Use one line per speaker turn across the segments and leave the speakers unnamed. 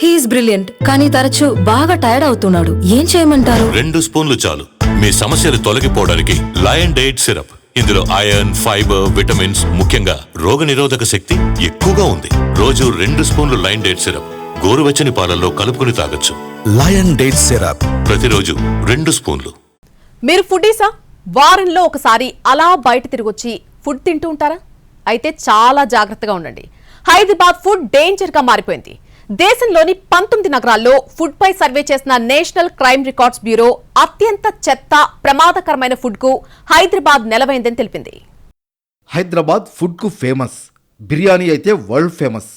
He's brilliant కానీ తరచూ బాగా టైర్డ్ అవుతున్నాడు. ఏం చేయమంటారు?
రెండు స్పూన్లు చాలు. మీ సమస్యలు తొలగిపోవడానికి లయన్ డైట్ సిరప్ ఇందులో ఐరన్ ఫైబర్ విటమిన్స్ ముఖ్యంగా రోగనిరోధక శక్తి ఎక్కువగా ఉంది. రోజు రెండు స్పూన్లు లయన్ డైట్ సిరప్ గోరువెచ్చని పాలల్లో కలుపుకుని తాగొచ్చు.
లయన్ డేట్ సిరప్
ప్రతిరోజు రెండు స్పూన్లు.
మీరు ఫుడీసా వారంలో ఒకసారి అలా బయట తిరిగొచ్చి ఫుడ్ తింటూ ఉంటారా? అయితే చాలా జాగ్రత్తగా ఉండండి. హైదరాబాద్ ఫుడ్ డేంజర్గా మారిపోయింది. దేశంలోని పంతొమ్మిది నగరాల్లో ఫుడ్ పై సర్వే చేసిన నేషనల్ క్రైమ్ రికార్డ్స్ బ్యూరో అత్యంత చెత్త ప్రమాదకరమైన ఫుడ్కు హైదరాబాద్ నెలవైందని తెలిపింది.
హైదరాబాద్ ఫుడ్కు ఫేమస్ బిర్యానీ అయితే వరల్డ్ ఫేమస్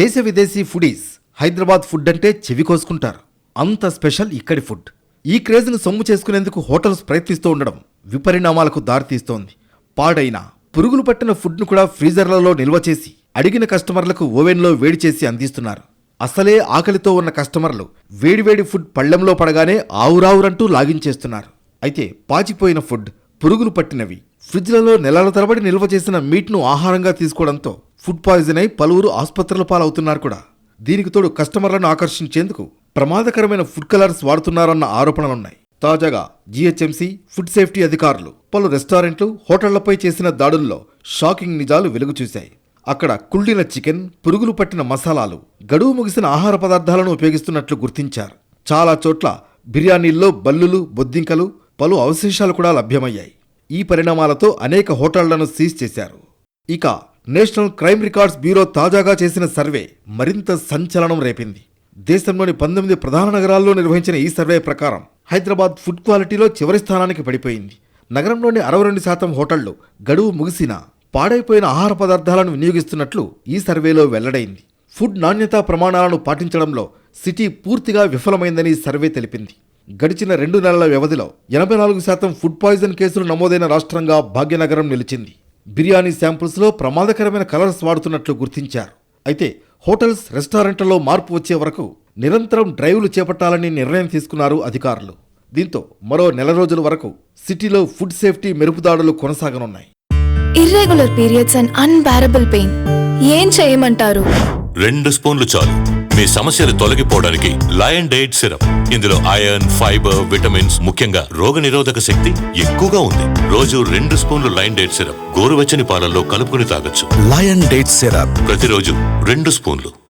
దేశ విదేశీ ఫుడీస్ హైదరాబాద్ ఫుడ్ అంటే చెవి కోసుకుంటారు. అంత స్పెషల్ ఇక్కడి ఫుడ్ ఈ క్రేజ్ను సొమ్ము చేసుకునేందుకు హోటల్స్ ప్రయత్నిస్తూ ఉండడం విపరిణామాలకు దారితీస్తోంది. పాడైన పురుగులు పట్టిన ఫుడ్ను కూడా ఫ్రీజర్లలో నిల్వ చేసి అడిగిన కస్టమర్లకు ఓవెన్లో వేడి చేసి అందిస్తున్నారు. అసలే ఆకలితో ఉన్న కస్టమర్లు వేడివేడి ఫుడ్ పళ్ళెంలో పడగానే ఆవురావురంటూ లాగించేస్తున్నారు. అయితే పాచిపోయిన ఫుడ్ పురుగులు పట్టినవి ఫ్రిడ్జ్లలో నెలల తరబడి నిల్వ చేసిన మీట్ను ఆహారంగా తీసుకోవడంతో ఫుడ్ పాయిజన్ అయి పలువురు ఆసుపత్రుల పాలవుతున్నారు కూడా. దీనికి తోడు కస్టమర్లను ఆకర్షించేందుకు ప్రమాదకరమైన ఫుడ్ కలర్స్ వాడుతున్నారన్న ఆరోపణలున్నాయి. తాజాగా జీహెచ్ఎంసీ ఫుడ్ సేఫ్టీ అధికారులు పలు రెస్టారెంట్లు హోటళ్ళపై చేసిన దాడుల్లో షాకింగ్ నిజాలు వెలుగు చూశాయి అక్కడ కుళ్ళిన చికెన్ పురుగులు పట్టిన మసాలాలు గడువు ముగిసిన ఆహార పదార్థాలను ఉపయోగిస్తున్నట్లు గుర్తించారు. చాలా చోట్ల బిర్యానీల్లో బల్లులు బొద్దింకలు పలు అవశేషాలు కూడా లభ్యమయ్యాయి. ఈ పరిణామాలతో అనేక హోటళ్ళను సీజ్ చేశారు. ఇక నేషనల్ క్రైమ్ రికార్డ్స్ బ్యూరో తాజాగా చేసిన సర్వే మరింత సంచలనం రేపింది. దేశంలోని పంతొమ్మిది ప్రధాన నగరాల్లో నిర్వహించిన ఈ సర్వే ప్రకారం హైదరాబాద్ ఫుడ్ క్వాలిటీలో చివరి స్థానానికి పడిపోయింది. నగరంలోని అరవై రెండు శాతం హోటళ్ళు గడువు ముగిసినా పాడైపోయిన ఆహార పదార్థాలను వినియోగిస్తున్నట్లు ఈ సర్వేలో వెల్లడైంది. ఫుడ్ నాణ్యతా ప్రమాణాలను పాటించడంలో సిటీ పూర్తిగా విఫలమైందని సర్వే తెలిపింది. గడిచిన రెండు నెలల వ్యవధిలో ఎనభై నాలుగు శాతం ఫుడ్ పాయిజన్ కేసులు నమోదైన రాష్ట్రంగా భాగ్యనగరం నిలిచింది. బిర్యానీ శాంపుల్స్లో ప్రమాదకరమైన కలర్స్ వాడుతున్నట్లు గుర్తించారు. అయితే హోటల్స్ రెస్టారెంట్లలో మార్పు వచ్చే వరకు నిరంతరం డ్రైవ్లు చేపట్టాలని నిర్ణయం తీసుకున్నారు అధికారులు. దీంతో మరో నెల రోజుల వరకు సిటీలో ఫుడ్ సేఫ్టీ మెరుపుదాడులు కొనసాగనున్నాయి.
Irregular periods and unbearable pain ఏం చేయమంటారు?
రెండు స్పూన్లు చాలు. మీ సమస్యలు తొలగిపోవడానికి లయన్ డైట్ సిరప్ ఇందులో ఐరన్ ఫైబర్ విటమిన్స్ ముఖ్యంగా రోగనిరోధక శక్తి ఎక్కువగా ఉంది. రోజు రెండు స్పూన్లు లయన్ డైట్ సిరప్ గోరువెచ్చని పాలల్లో కలుపుకుని తాగొచ్చు.
లయన్ డేట్ సిరప్
ప్రతిరోజు రెండు స్పూన్లు.